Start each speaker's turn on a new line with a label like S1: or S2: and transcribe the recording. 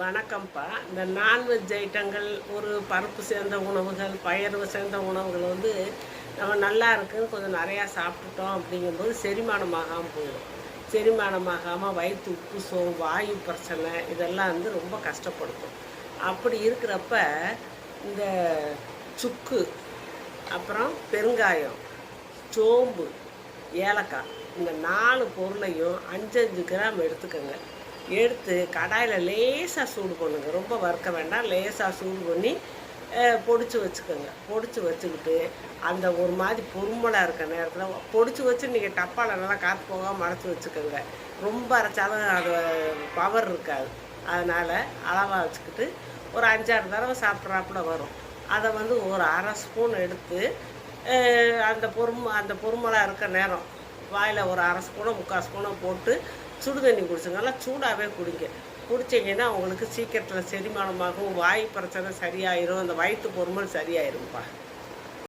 S1: வணக்கம்ப்பா. இந்த நான்வெஜ் ஐட்டங்கள் ஒரு பருப்பு சேர்ந்த உணவுகள் பயிறு சேர்ந்த உணவுகள் வந்து நம்ம நல்லா இருக்குன்னு கொஞ்சம் நிறையா சாப்பிட்டுட்டோம் அப்படிங்கும்போது செரிமானமாகாமல் போயிடும். செரிமானமாகாமல் வயிற்று உப்பு சோ வாயு பிரச்சனை இதெல்லாம் வந்து ரொம்ப கஷ்டப்படுத்தும். அப்படி இருக்கிறப்ப இந்த சுக்கு அப்புறம் பெருங்காயம் சோம்பு ஏலக்காய் இந்த நாலு பொருளையும் அஞ்சு அஞ்சு கிராம் எடுத்துக்கோங்க. எடுத்து கடாயில் லேசாக சூடு பண்ணுங்க. ரொம்ப வறுக்க வேண்டாம். லேசாக சூடு பண்ணி பொடிச்சு வச்சுக்கோங்க. பொடிச்சு வச்சுக்கிட்டு அந்த ஒரு மாதிரி பொறுமலாக இருக்க நேரத்தில் பொடிச்சு வச்சு நீங்கள் டப்பாவில் நல்லா காற்று போகாமல் மறைச்சி வச்சுக்கோங்க. ரொம்ப அரைச்சாலும் அது பவர் இருக்காது. அதனால் அளவாக வச்சுக்கிட்டு ஒரு அஞ்சாறு தடவை சாப்பிட்றாப்புல வரும். அதை வந்து ஒரு அரை ஸ்பூன் எடுத்து அந்த பொறும அந்த பொறுமலாக இருக்க நேரம் வாயில் ஒரு அரை ஸ்பூனோ முக்கால் ஸ்பூனோ போட்டு சுடு தண்ணி குடிச்சுங்க நல்லா சூடாகவே குடிங்க. குடிச்சிங்கன்னா உங்களுக்கு சீக்கிரத்தில் செரிமானமாகும் வாய் பிரச்சனை சரியாயிரும் அந்த வயிற்று பொறுமல் சரியாயிரும்ப்பா.